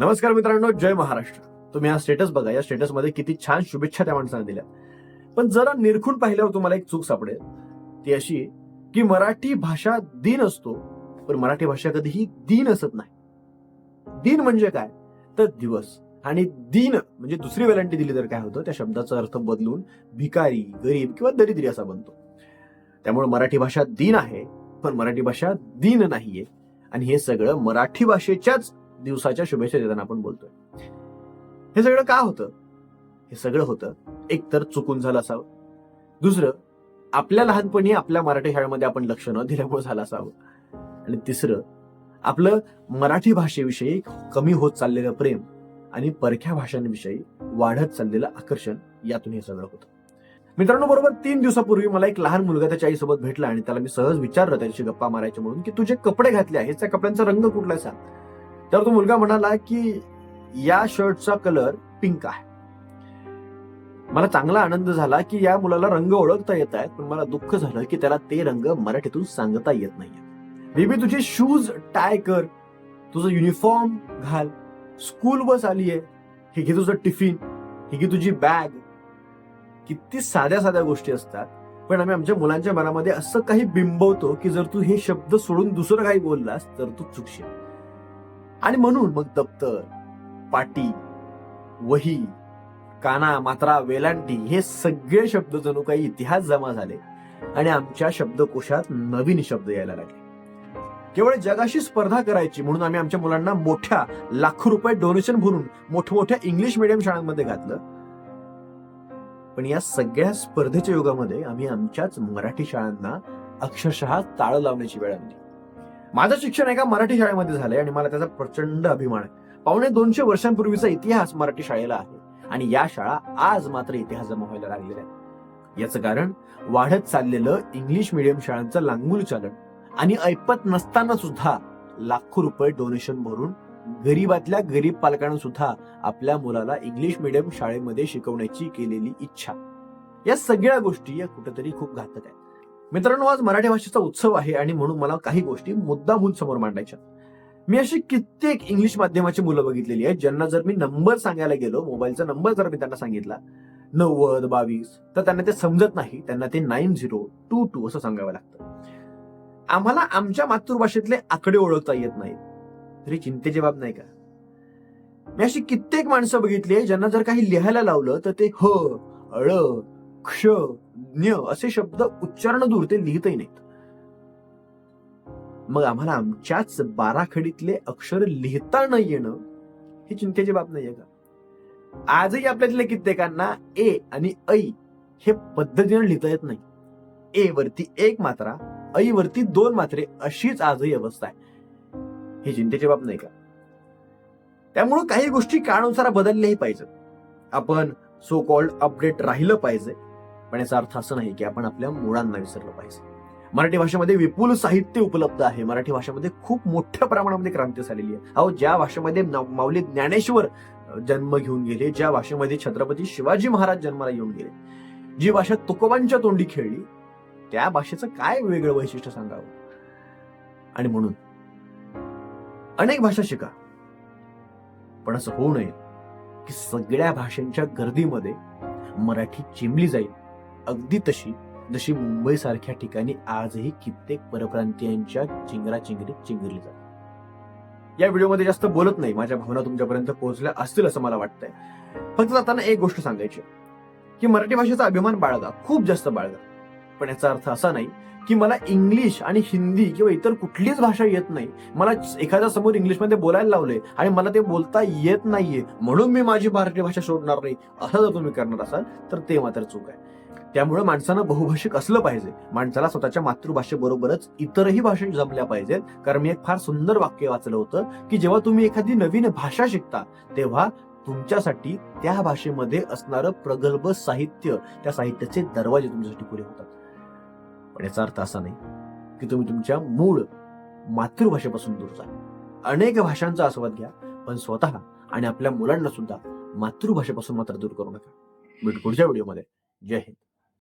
नमस्कार मित्रांनो जय महाराष्ट्र. तुम्ही हा स्टेटस बघा. या स्टेटसमध्ये किती छान शुभेच्छा त्या माणसाने दिल्या. पण जरा निरखून पाहिल्यावर तुम्हाला एक चूक सापडेल. ती अशी की मराठी भाषा दिन असतो पण मराठी भाषा कधीही दिन असत नाही. दिन म्हणजे काय? तर दिवस. आणि दिन म्हणजे दुसरी वेलांटी दिली तर काय होतं? त्या शब्दाचा अर्थ बदलून भिकारी गरीब किंवा दरिद्री असा बनतो. त्यामुळे मराठी भाषा दिन आहे पण मराठी भाषा दिन नाहीये. आणि हे सगळं मराठी भाषेच्याच दिवसाच्या शुभेच्छा देताना आपण बोलतोय. हे सगळं का होतं? हे सगळं होतं एक तर चुकून झालं असावं. दुसरं आपल्या लहानपणी आपल्या मराठी शाळेमध्ये आपण लक्ष न दिल्यामुळे झालं असावं. आणि तिसरं आपलं मराठी भाषेविषयी कमी होत चाललेलं प्रेम आणि परख्या भाषांविषयी वाढत चाललेलं आकर्षण यातून हे सगळं होतं. मित्रांनो बरोबर तीन दिवसापूर्वी मला एक लहान मुलगा त्याच्या आईसोबत भेटला आणि त्याला मी सहज विचारलं त्याच्याशी गप्पा मारायचे म्हणून की तुझे कपडे घातले आहेत त्या कपड्यांचा रंग कुठला आहे? सांग. तर तो मुलगा म्हणाला की या शर्टचा कलर पिंक आहे. मला चांगला आनंद झाला की या मुलाला रंग ओळखता येत आहेत पण मला दुःख झालं की त्याला ते रंग मराठीतून सांगता येत नाहीये बेबी तुझे शूज टाय कर. तुझं युनिफॉर्म घाल. स्कूल बस आलीये हे घे तुझं टिफिन हे घे तुझी बॅग किती साध्या साध्या गोष्टी असतात. पण आम्ही आमच्या मुलांच्या मनामध्ये असं काही बिंबवतो की जर तू हे शब्द सोडून दुसरं काही बोललास तर तू चुकशील. आणि म्हणून मग दप्तर पाटी वही काना मात्रा वेलांटी हे सगळे शब्द जणू काही इतिहास जमा झाले आणि आमच्या शब्दकोशात नवीन शब्द यायला लागले. केवळ जगाशी स्पर्धा करायची म्हणून आम्ही आमच्या मुलांना मोठ्या लाखो रुपये डोनेशन भरून मोठमोठ्या इंग्लिश मिडियम शाळांमध्ये घातलं. पण या सगळ्या स्पर्धेच्या युगामध्ये आम्ही आमच्याच मराठी शाळांना अक्षरशः ताळं लावण्याची वेळ आणली. माझं शिक्षण एका मराठी शाळेमध्ये झालंय आणि मला त्याचा प्रचंड अभिमान आहे. पावणे दोनशे वर्षांपूर्वीचा इतिहास मराठी शाळेला आहे. आणि या शाळा आज मात्र इतिहास जमा व्हायला लागलेल्या आहेत. याचं कारण वाढत चाललेलं इंग्लिश मिडियम शाळांचं लांगूल चालन आणि ऐपत नसताना सुद्धा लाखो रुपये डोनेशन भरून गरीबातल्या गरीब पालकांना सुद्धा आपल्या मुलाला इंग्लिश मिडियम शाळेमध्ये शिकवण्याची केलेली इच्छा. या सगळ्या गोष्टी या कुठेतरी खूप घातक आहेत. मित्रांनो आज मराठी भाषेचा उत्सव आहे आणि म्हणून मला काही गोष्टी मुद्दामून समोर मांडायच्या मी अशी कित्येक इंग्लिश माध्यमाची मुलं बघितलेली आहेत ज्यांना जर मी नंबर सांगायला गेलो मोबाईलचा नंबर जर मी त्यांना सांगितला नव्वद बावीस तर त्यांना ते समजत नाही त्यांना ते नाईन झिरो टू टू असं सांगावं लागतं. आम्हाला आमच्या मातृभाषेतले आकडे ओळखता येत नाहीत. तरी चिंतेची बाब नाही का? मी अशी कित्येक माणसं बघितली आहे ज्यांना जर काही लिहायला लावलं तर ते ह अळ क्ष ज्ञ असे शब्द उच्चारण दूर ते लिहितही नाहीत. मग आम्हाला आमच्याच बाराखडीतले अक्षर लिहिता न येणं ही चिंतेची बाब नाहीये का? आजही आपल्यातले कित्येकांना ए आणि ऐ हे पद्धतीनं लिहिता येत नाही. ए वरती एक मात्रा ऐ वरती दोन मात्रे अशीच आजही अवस्था आहे. ही चिंतेची बाब नाही का? त्यामुळं काही गोष्टी काळानुसार बदलल्याही पाहिजेत. आपण सो कॉल्ड अपडेट राहिलं पाहिजे. पण याचा अर्थ असं नाही की आपण आपल्या मुळांना विसरलं पाहिजे. मराठी भाषेमध्ये विपुल साहित्य उपलब्ध आहे. मराठी भाषेमध्ये खूप मोठ्या प्रमाणामध्ये क्रांती झालेली आहे. अहो ज्या भाषेमध्ये माऊली ज्ञानेश्वर जन्म घेऊन गेले ज्या भाषेमध्ये छत्रपती शिवाजी महाराज जन्माला येऊन गेले जी भाषा तुकोबांच्या तोंडी खेळली त्या भाषेचं काय वेगळं वैशिष्ट्य सांगावं? आणि म्हणून अनेक भाषा शिका. पण असं होऊ नये की सगळ्या भाषांच्या गर्दीमध्ये मराठी चिमली जाईल. अगदी तशी जशी मुंबईसारख्या ठिकाणी आजही कित्येक परप्रांतीयांच्या चिंगराचिंगरीत चिंगरली जाते या व्हिडिओमध्ये जास्त बोलत नाही माझ्या भावना तुमच्यापर्यंत पोहोचल्या असतील असं मला वाटतंय. फक्त जाताना एक गोष्ट सांगायची की मराठी भाषेचा अभिमान बाळगा खूप जास्त बाळगा. पण याचा अर्थ असा नाही की मला इंग्लिश आणि हिंदी किंवा इतर कुठलीच भाषा येत नाही. मला एखाद्या समोर इंग्लिशमध्ये बोलायला लावले आणि मला ते बोलता येत नाहीये म्हणून मी माझी मराठी भाषा सोडणार नाही असं जर तुम्ही करणार असाल तर ते मात्र चूक आहे. त्यामुळे माणसानं बहुभाषिक असलं पाहिजे. माणसाला स्वतःच्या मातृभाषेबरोबरच इतरही भाषा जमल्या पाहिजेत कारण मी एक फार सुंदर वाक्य वाचलं होतं की जेव्हा तुम्ही एखादी नवीन भाषा शिकता तेव्हा तुमच्यासाठी त्या भाषेमध्ये असणारं प्रगल्भ साहित्य त्या साहित्याचे दरवाजे तुमच्यासाठी पुरे होतात. पण याचा अर्थ असा नाही की तुम्ही तुमच्या मूळ मातृभाषेपासून दूर जा. अनेक भाषांचा आस्वाद घ्या पण स्वतः आणि आपल्या मुलांना सुद्धा मातृभाषेपासून मात्र दूर करू नका. भेट पुढच्या व्हिडिओमध्ये. जय हिंद